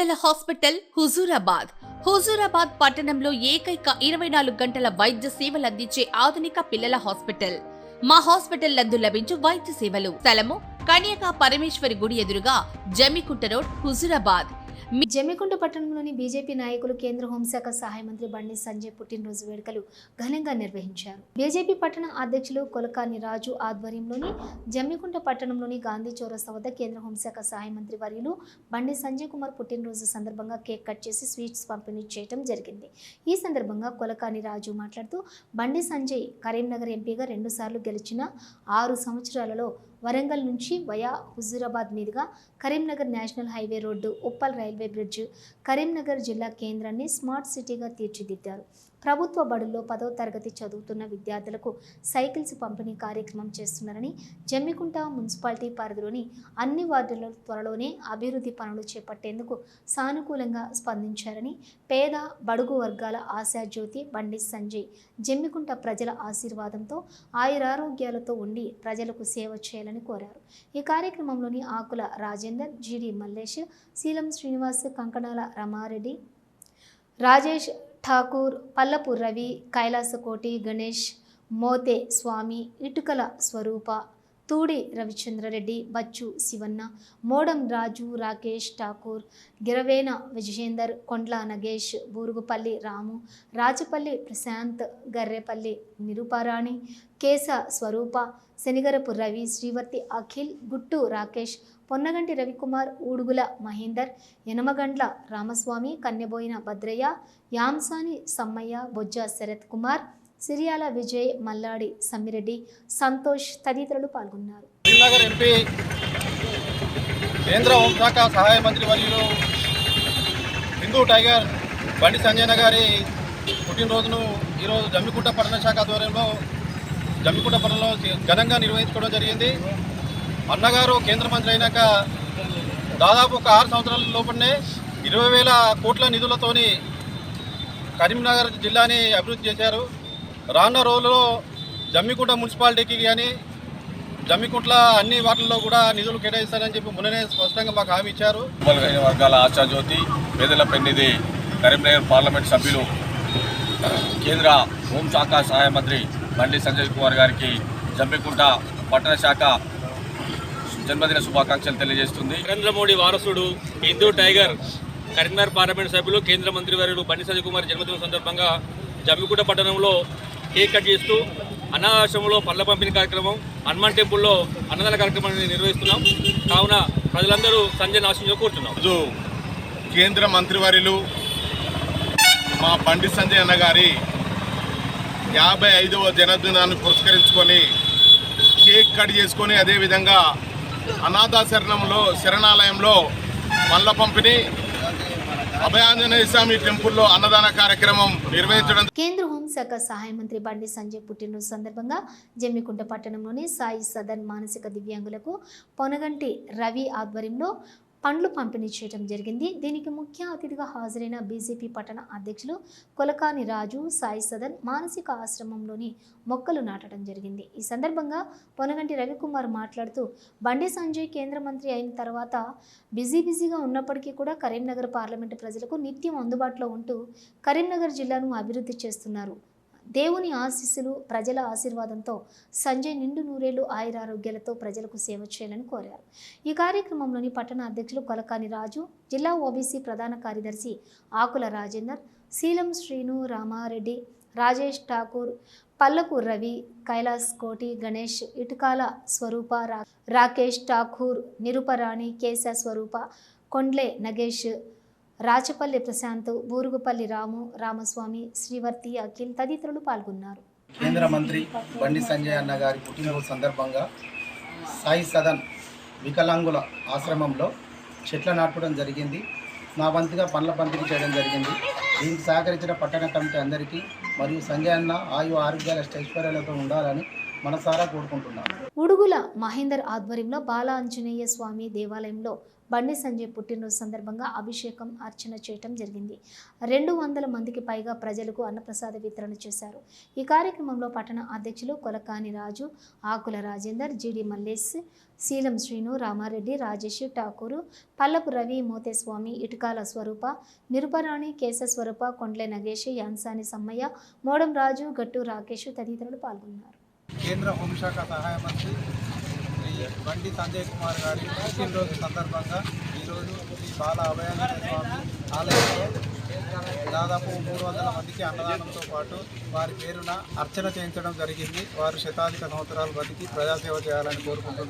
పిల్లల హాస్పిటల్ హుజూరాబాద్. హుజూరాబాద్ పట్టణంలో ఏకైక ఇరవై నాలుగు గంటల వైద్య సేవలు అందించే ఆధునిక పిల్లల హాస్పిటల్. మా హాస్పిటల్ నందు లభించు వైద్య సేవలు. స్థలము కన్యకా పరమేశ్వరి గుడి ఎదురుగా జమికుంట రోడ్ హుజూరాబాద్. జమ్మికుంట పట్టణంలోని బీజేపీ నాయకులు కేంద్ర హోంశాఖ సహాయ మంత్రి బండి సంజయ్ పుట్టినరోజు వేడుకలు ఘనంగా నిర్వహించారు. బీజేపీ పట్టణ అధ్యక్షులు కొలకాని రాజు ఆధ్వర్యంలోని జమ్మికుంట పట్టణంలోని గాంధీ చౌరస్తా వద్ద కేంద్ర హోంశాఖ సహాయ మంత్రి వర్యులు బండి సంజయ్ కుమార్ పుట్టినరోజు సందర్భంగా కేక్ కట్ చేసి స్వీట్స్ పంపిణీ చేయడం జరిగింది. ఈ సందర్భంగా కొలకాని రాజు మాట్లాడుతూ బండి సంజయ్ కరీంనగర్ ఎంపీగా రెండుసార్లు గెలిచిన ఆరు సంవత్సరాలలో వరంగల్ నుంచి వయా హుజూరాబాద్ మీదుగా Karimnagar national highway road Uppal railway bridge Karimnagar జిల్లా కేంద్రాన్ని స్మార్ట్ సిటీగా తీర్చిదిద్దారు. ప్రభుత్వ బడుల్లో పదో తరగతి చదువుతున్న విద్యార్థులకు సైకిల్స్ పంపిణీ కార్యక్రమం చేస్తున్నారని జమ్మికుంట మున్సిపాలిటీ పరిధిలోని అన్ని వార్డులలో త్వరలోనే అభివృద్ధి పనులు చేపట్టేందుకు సానుకూలంగా స్పందించారని పేద బడుగు వర్గాల ఆశాజ్యోతి బండి సంజయ్ జమ్మికుంట ప్రజల ఆశీర్వాదంతో ఆయురారోగ్యాలతో ఉండి ప్రజలకు సేవ చేయాలని కోరారు. ఈ కార్యక్రమంలోని ఆకుల రాజేందర్ జిడి మల్లేష్ శీలం శ్రీనివాస్ కంకణాల రమారెడ్డి రాజేష్ ఠాకూర్ పల్లపు రవి కైలాసకోటి గణేష్ మోతే స్వామి ఇటుకల స్వరూప తూడి రవిచంద్రరెడ్డి బచ్చు శివన్న మోడం రాజు రాకేష్ ఠాకూర్ గిరవేన విజయేందర్ కొండ్ల నగేష్ బూరుగుపల్లి రాము రాజపల్లి ప్రశాంత్ గర్రెపల్లి నిరుపారాణి కేశ స్వరూప శనిగరపు రవి శ్రీవర్తి అఖిల్ గుట్టు రాకేష్ పొన్నగంటి రవికుమార్ ఊడుగుల మహేందర్ యనమగండ్ల రామస్వామి కన్నెబోయిన భద్రయ్య యాంసాని సమ్మయ్య బొజ్జ శరత్ కుమార్ సిరియాల విజయ్ మల్లాడి సమ్మిరెడ్డి సంతోష్ తదితరులు పాల్గొన్నారు. కరీంనగర్ ఎంపీ కేంద్ర హోంశాఖ సహాయ మంత్రి వర్యులు హిందూ టైగర్ బండి సంజయన గారి పుట్టినరోజును ఈరోజు జమ్మికుంట పట్టణ శాఖ ఆధ్వర్యంలో జమ్మికుంట పట్టణంలో ఘనంగా నిర్వహించుకోవడం జరిగింది. అన్నగారు కేంద్ర మంత్రి అయినాక దాదాపు ఒక ఆరు సంవత్సరాల లోపలనే ఇరవై వేల కోట్ల నిధులతోని కరీంనగర్ జిల్లాని అభివృద్ధి చేశారు. రానున్న రోజుల్లో జమ్మికుంట మున్సిపాలిటీకి కానీ జమ్మికుంట్ల అన్ని వాటిల్లో కూడా నిధులు కేటాయిస్తారని చెప్పి మొన్ననే స్పష్టంగా మాకు హామీ ఇచ్చారు. వర్గాల ఆశాజ్యోతి పేదల పెన్నిధి కరీంనగర్ పార్లమెంట్ సభ్యులు కేంద్ర హోంశాఖ సహాయ మంత్రి బండి సంజయ్ కుమార్ గారికి జమ్మికుంట పట్టణ శాఖ జన్మదిన శుభాకాంక్షలు తెలియజేస్తుంది. నరేంద్ర మోడీ వారసుడు హిందూ టైగర్ కరీంనగర్ పార్లమెంట్ సభ్యులు కేంద్ర మంత్రివర్యులు బండి సంజయ్ కుమార్ జన్మదినం సందర్భంగా జమ్మికుంట పట్టణంలో కేక్ కట్ చేస్తూ అనాథాశ్రమంలో పళ్ళ పంపిణీ కార్యక్రమం హనుమాన్ టెంపుల్లో అన్నదాన కార్యక్రమాన్ని నిర్వహిస్తున్నాం. కావున ప్రజలందరూ సంజయ్ ఆశించు కోరుతున్నాం. రోజు కేంద్ర మంత్రివర్యులు మా బండి సంజయ్ అన్న గారి యాభై ఐదవ జన్మదినాన్ని పురస్కరించుకొని కేక్ కట్ చేసుకొని అదేవిధంగా అనాథాశరణంలో శరణాలయంలో పళ్ళ పంపిణీ అభయాంజనేయ స్వామి టెంపుల్లో అన్నదాన కార్యక్రమం నిర్వహించడం కేంద్ర హోంశాఖ సహాయ మంత్రి బండి సంజయ్ పుట్టినరోజు సందర్భంగా జమ్మికుంట పట్టణంలోని సాయి సదన్ మానసిక దివ్యాంగులకు పొనగంటి రవి ఆధ్వర్యంలో పండ్లు పంపిణీ చేయడం జరిగింది. దీనికి ముఖ్య అతిథిగా హాజరైన బీజేపీ పట్టణ అధ్యక్షులు కొలకాని రాజు సాయి సదన్ మానసిక ఆశ్రమంలోని మొక్కలు నాటడం జరిగింది. ఈ సందర్భంగా పొనగంటి రవికుమార్ మాట్లాడుతూ బండి సంజయ్ కేంద్ర మంత్రి అయిన తర్వాత బిజీ బిజీగా ఉన్నప్పటికీ కూడా కరీంనగర్ పార్లమెంటు ప్రజలకు నిత్యం అందుబాటులో ఉంటూ కరీంనగర్ జిల్లాను అభివృద్ధి చేస్తున్నారు. దేవుని ఆశీస్సులు ప్రజల ఆశీర్వాదంతో సంజయ్ నిండు నూరేళ్ళు ఆయురారోగ్యాలతో ప్రజలకు సేవ చేయాలని కోరారు. ఈ కార్యక్రమంలోని పట్టణ అధ్యక్షులు కొలకాని రాజు జిల్లా ఓబీసీ ప్రధాన కార్యదర్శి ఆకుల రాజేందర్ శీలం శ్రీను రామారెడ్డి రాజేష్ ఠాకూర్ పల్లకు రవి కైలాస్ కోటి గణేష్ ఇటుకాల స్వరూప రా రాకేష్ ఠాకూర్ నిరుపరాణి కేశ స్వరూప కొండ్లే నగేష్ రాచపల్లి ప్రశాంత్ బూరుగుపల్లి రాము రామస్వామి శ్రీవర్తి అఖిల్ తదితరులు పాల్గొన్నారు. కేంద్ర మంత్రి బండి సంజయ్ అన్న గారి పుట్టినరోజు సందర్భంగా సాయి సదన్ వికలాంగుల ఆశ్రమంలో చెట్ల నాటడం జరిగింది. నా వంతుగా పండ్ల పంపిణీ చేయడం జరిగింది. దీనికి సహకరించిన పట్టణ కమిటీ అందరికీ మరియు సంజయ్ అన్న ఆయు ఆరోగ్యాల ఐశ్వర్యాలతో ఉండాలని మనసారా కోరుకుంటున్నాను ఉడుగుల మహేందర్ ఆధ్వర్యంలో బాల ఆంజనేయ స్వామి దేవాలయంలో బండి సంజయ్ పుట్టినరోజు సందర్భంగా అభిషేకం అర్చన చేయటం జరిగింది. రెండు వందల మందికి పైగా ప్రజలకు అన్నప్రసాద వితరణ చేశారు. ఈ కార్యక్రమంలో పట్టణ అధ్యక్షులు కొలకాని రాజు ఆకుల రాజేందర్ జిడి మల్లేష్ శీలం శ్రీను రామారెడ్డి రాజేష్ ఠాకూరు పల్లపు రవి మోతేస్వామి ఇటుకాల స్వరూప నిరుపరాణి కేశస్వరూప కొండ్లే నగేష్ యాన్సాని సమ్మయ్య మోడం రాజు గట్టు రాకేష్ తదితరులు పాల్గొన్నారు. కేంద్ర హోంశాఖ సహాయ మంత్రి బండి సంజయ్ కుమార్ గారి పుట్టినరోజు సందర్భంగా ఈరోజు శ్రీ బాల అభయానంద స్వామి ఆలయంలో దాదాపు మూడు వందల మందికి అన్నదానంతో పాటు వారి పేరున అర్చన చేయించడం జరిగింది. వారు శతాధిక సంవత్సరాలు బతికి ప్రజాసేవ చేయాలని కోరుకుంటున్నారు.